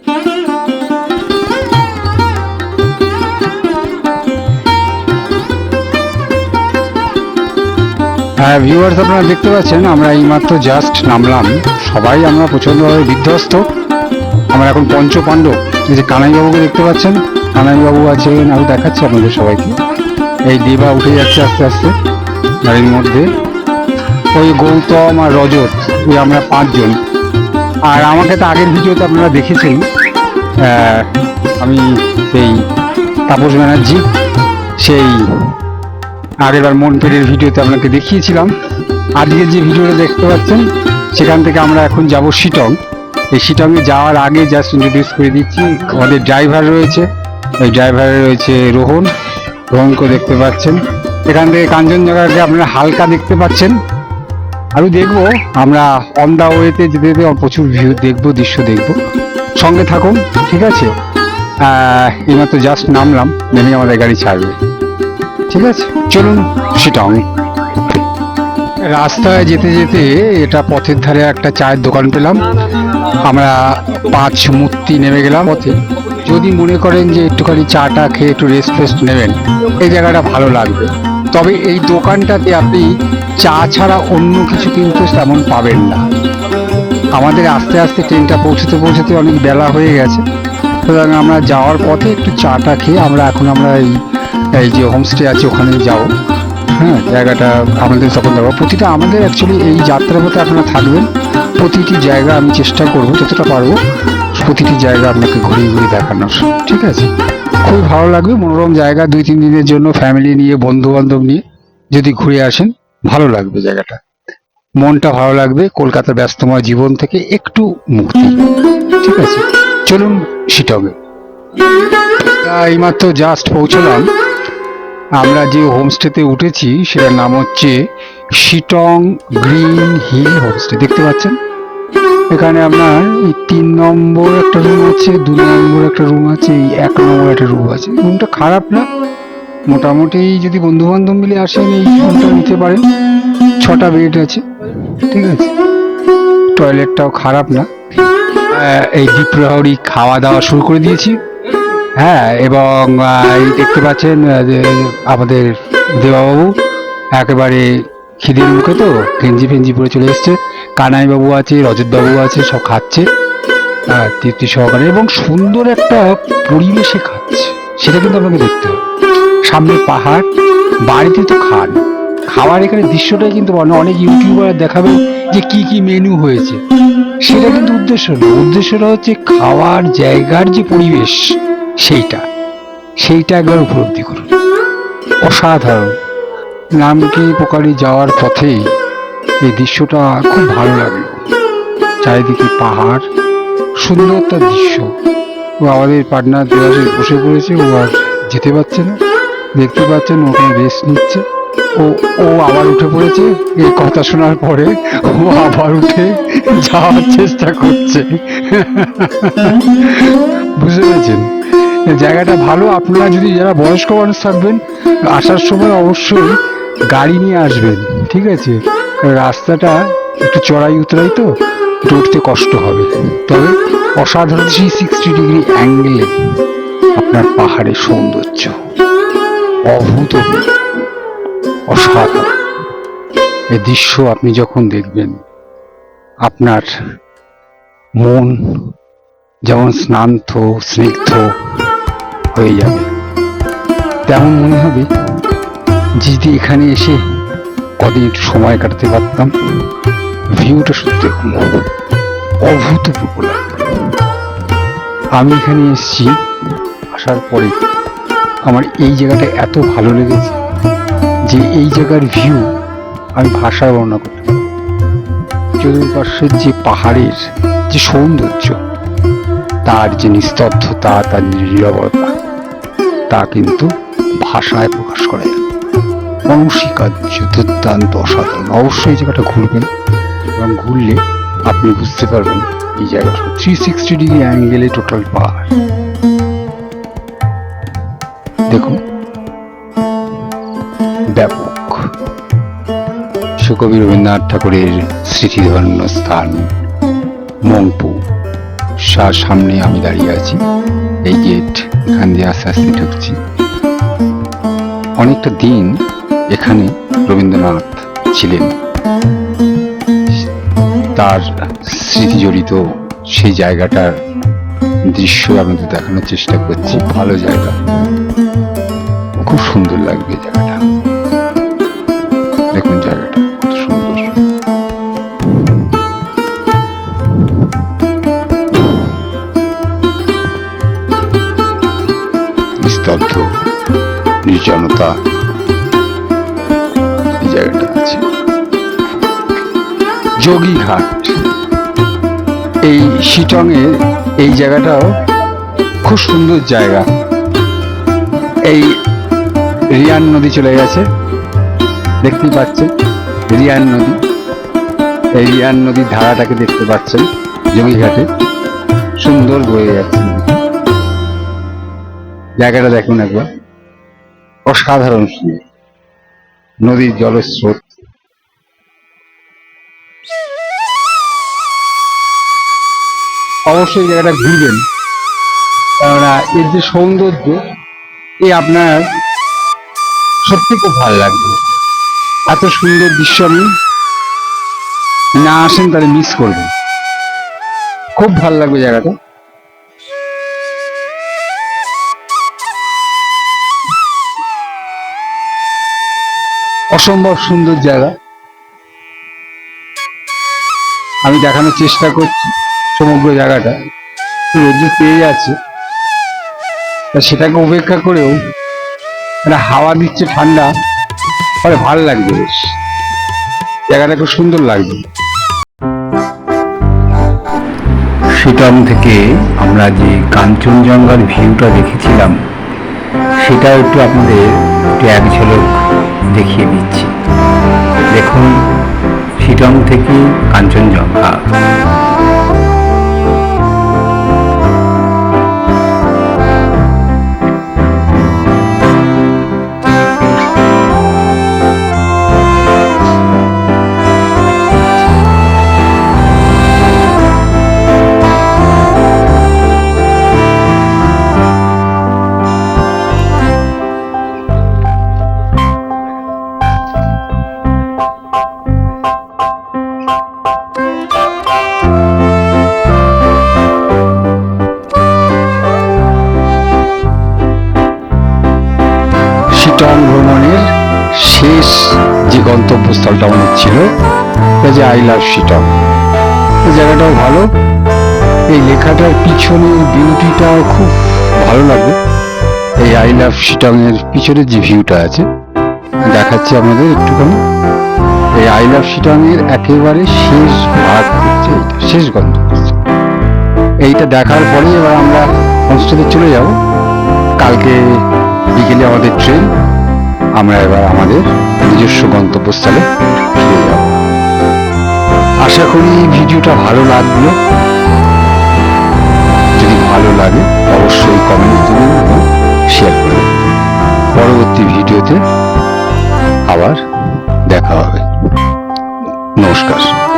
হ্যাঁ ভিউয়ার্স আপনারা দেখতে পাচ্ছেন, আমরা এইমাত্র জাস্ট নামলাম। সবাই আমরা প্রচণ্ডভাবে বিধ্বস্ত। আমরা এখন পঞ্চ পাণ্ডব এই যে কানাইবাবুকে দেখতে পাচ্ছেন, কানাইবাবু আছেন, আমি দেখাচ্ছি আপনাদের সবাইকে। এই দেবা উঠে যাচ্ছে আস্তে আস্তে গাড়ির মধ্যে। ওই গৌতম আর রজত ওই আমরা পাঁচজন। আর আমাকে তো আগের ভিডিওতে আপনারা দেখেছেন আমি সেই তাপস ব্যানার্জি, সেই আগেরবার মন পেটের ভিডিওতে আপনাকে দেখিয়েছিলাম। আজকে যে ভিডিওটা দেখতে পাচ্ছেন, সেখান থেকে আমরা এখন যাব শিটং। এই শিটংয়ে যাওয়ার আগে জাস্ট ইন্ট্রোডিউস করে দিচ্ছি, আমাদের ড্রাইভার রয়েছে। ওই ড্রাইভারে রয়েছে রোহন। রোহনকে দেখতে পাচ্ছেন। এখান থেকে কাঞ্চনজঙ্ঘাকে আপনারা হালকা দেখতে পাচ্ছেন। আমি দেখব, আমরা অন দা ওয়েতে যেতে যেতে প্রচুর ভিউ দেখব, দৃশ্য দেখব। সঙ্গে থাকুন, ঠিক আছে? এইমাত্র জাস্ট নামলাম, নেমে আমাদের গাড়ি ছাড়বে। ঠিক আছে? চলুন শিটং রাস্তায় যেতে যেতে এটা পথের ধারে একটা চায়ের দোকান পেলাম। আমরা পাঁচ মূর্তি নেমে গেলাম পথে। যদি মনে করেন যে একটুখানি চাটা খেয়ে একটু রেস্ট ফেস্ট নেবেন, এই জায়গাটা ভালো লাগবে। তবে এই দোকানটাতে আপনি চা ছাড়া অন্য কিছু কিন্তু তেমন পাবেন না। আমাদের আস্তে আস্তে ট্রেনটা পৌঁছতে পৌঁছতে অনেক বেলা হয়ে গেছে। সুতরাং আমরা যাওয়ার পথে একটু চাটা খেয়ে আমরা এখন আমরা এই এই যে হোমস্টে আছে ওখানে যাব। হ্যাঁ জায়গাটা আমাদের তখন দেবো প্রতিটা আমাদের অ্যাকচুয়ালি এই যাত্রার পথে আপনারা থাকবেন। প্রতিটি জায়গা আমি চেষ্টা করব, যতটা পারব প্রতিটি জায়গা আপনাকে ঘুরিয়ে ঘুরিয়ে দেখানোর। ঠিক আছে? খুবই ভালো লাগবে, মনোরম জায়গা, দুই, তিন দিনের জন্য ফ্যামিলি নিয়ে বন্ধু বান্ধব নিয়ে যদি ঘুরে আসেন, ভালো লাগবে জায়গাটা। মনটা ভালো লাগবে, কলকাতার ব্যস্তময় জীবন থেকে একটু মুক্তি। ঠিক আছে? চলুন শিটংয়ে এইমাত্র জাস্ট পৌঁছলাম। আমরা যে হোমস্টেতে উঠেছি, সেটার নাম হচ্ছে শিটং গ্রিন হিল হোমস্টে দেখতে পাচ্ছেন? এখানে আপনার এই তিন নম্বর একটা রুম আছে, দু নম্বর একটা রুম আছে, এই এক নম্বর একটা রুম আছে। রুমটা খারাপ না। মোটামুটি যদি বন্ধু বান্ধব মিলে আসেন, এই রুমটা নিতে পারেন। ছটা বেড আছে, ঠিক আছে? টয়লেটটাও খারাপ না। এই দ্বীপ্রহরী খাওয়া দাওয়া শুরু করে দিয়েছি। হ্যাঁ এবং এই দেখতে পাচ্ছেন আমাদের দেবাবাবু, একেবারে খিদের মুখে তো গেঞ্জি ফেঞ্জি পরে চলে এসছে। কানাইবাবু আছে, রজতবাবু আছে, সব খাচ্ছে। হ্যাঁ তৃপ্তি সহকারে। এবং সুন্দর একটা পরিবেশে খাচ্ছে। সেটা কিন্তু আপনাকে দেখতে হবে। সামনে পাহাড়, বাড়িতে তো খান। খাওয়ার এখানে দৃশ্যটাই কিন্তু অনে- অনেক ইউটিউবার দেখাবে যে কি কি মেনু হয়েছে। সেটা কিন্তু উদ্দেশ্য নয়। উদ্দেশ্যটা হচ্ছে খাওয়ার জায়গার যে পরিবেশ, সেইটা। সেইটা একবার উপলব্ধি করুন। অসাধারণ। নামকে পোকারি যাওয়ার পথে এই দৃশ্যটা খুব ভালো লাগল। চারিদিকে পাহাড়, সুন্দর একটা দৃশ্য। ও আমাদের পার্টনার দেওয়াসে বসে পড়েছে, ও আর যেতে পারছে না। দেখতে পাচ্ছেন ওখানে রেস্ট নিচ্ছে। ও ও আবার উঠে পড়েছে। এই কথা শোনার পরে ও আবার উঠে যাওয়ার চেষ্টা করছে। বুঝতে পেরেছেন? জায়গাটা ভালো। আপনারা যদি যারা বয়স্ক মানুষ থাকবেন, আসার সময় অবশ্যই গাড়ি নিয়ে আসবেন। ঠিক আছে? রাস্তাটা একটু চড়াই উতরাই তো উঠতে কষ্ট হবে। তবে অসাধারণ সেই সিক্সটি ডিগ্রি অ্যাঙ্গেলে আপনার পাহাড়ের সৌন্দর্য। অভূতপূর্ব, অসাধারণ। এ দৃশ্য আপনি যখন দেখবেন, আপনার মন যেমন স্নান্ত, স্নিগ্ধ হয়ে যাবে। তেমন মনে হবে যদি এখানে এসে কদিন একটু সময় কাটাতে পারতাম ভিউটা দেখুন অভূতপূর্ব আমি এখানে এসেছি, আসার পরে আমার এই জায়গাটা এত ভালো লেগেছে যে এই জায়গার ভিউ আমি ভাষায় বর্ণনা করতে। চতুর্পার্শ্বের যে পাহাড়ের যে সৌন্দর্য, তার যে নিস্তব্ধতা, তার নিরবতা তা কিন্তু ভাষায় প্রকাশ করা যায় অনস্বীকার্য, দুর্দান্ত, অসাধারণ। অবশ্যই জায়গাটা ঘুরবেন এবং ঘুরলে আপনি বুঝতে পারবেন এই জায়গাটা থ্রি সিক্সটি ডিগ্রি অ্যাঙ্গেলে টোটাল পাহাড়। দেখুন। ব্যাপক। সুকবি রবীন্দ্রনাথ ঠাকুরের স্মৃতিধন্য স্থান, মংপু। সার সামনে আমি দাঁড়িয়ে আছি। এই গেট এখান দিয়ে আস্তে আস্তে ঢুকছি। অনেকটা দিন এখানে রবীন্দ্রনাথ ছিলেন। তার স্মৃতি জড়িত সেই জায়গাটার দৃশ্য আপনাদের দেখানোর চেষ্টা করছি। ভালো জায়গা। খুব সুন্দর লাগবে জায়গাটা। দেখুন জায়গাটা নির্জনতা। আছে যোগীঘাট। এই শিটংয়ের এই জায়গাটাও খুব সুন্দর জায়গা। এই রিয়ান নদী চলে গেছে। দেখতেই পাচ্ছেন, রিয়ান নদী। এই রিয়ান নদীর ধারাটাকে দেখতে পাচ্ছেন জমিঘাটে সুন্দর বয়ে যাচ্ছে। জায়গাটা দেখুন একবার। অসাধারণ সুন্দর। নদীর জলস্রোত। অবশ্যই জায়গাটা ঘুরবেন। কেননা এর যে সৌন্দর্য, এ আপনার সত্যি খুব ভালো লাগবে। এত সুন্দর দৃশ্য আপনি না আসেন তাহলে মিস করবেন। খুব ভালো লাগবে জায়গাটা। অসম্ভব সুন্দর জায়গা। আমি দেখানোর চেষ্টা করছি। সমগ্র জায়গাটা রোদ্র পেয়ে যাচ্ছে। সেটাকে উপেক্ষা করেও একটা হাওয়া দিচ্ছে ঠান্ডা, ফলে ভালো লাগবে বেশ। জায়গাটা খুব সুন্দর লাগবে। শিটং থেকে আমরা যে কাঞ্চনজঙ্ঘার ভিউটা দেখেছিলাম সেটা একটু আপনাদের একটু এক ঝলক দেখিয়ে দিচ্ছি। দেখুন শিটং থেকে কাঞ্চনজঙ্ঘা। গন্তব্যস্থলটা আমাদের ছিল এটা যে আই লাভ শিটং এই জায়গাটাও ভালো। এই লেখাটার পিছনে বিউটিটাও খুব ভালো লাগে এই আই লাভ শিটং এর পিছনের যে ভিউটা আছে, দেখাচ্ছি আপনাদের একটুখানি। এই আই লাভ শিটং একেবারে শেষ ভাগ হচ্ছে এইটা, শেষ গন্তব্যস্থল এইটা দেখার পরে এবার আমরা হোমস্টেতে চলে যাব। কালকে বিকেলে আমাদের ট্রেন আমরা এবার আমাদের নিজস্ব গন্তব্যস্থলে ফিরে যাব। আশা করি এই ভিডিওটা ভালো লাগল। যদি ভালো লাগে, অবশ্যই কমেন্ট দেবেন এবং শেয়ার করবেন। পরবর্তী ভিডিওতে আবার দেখা হবে। নমস্কার।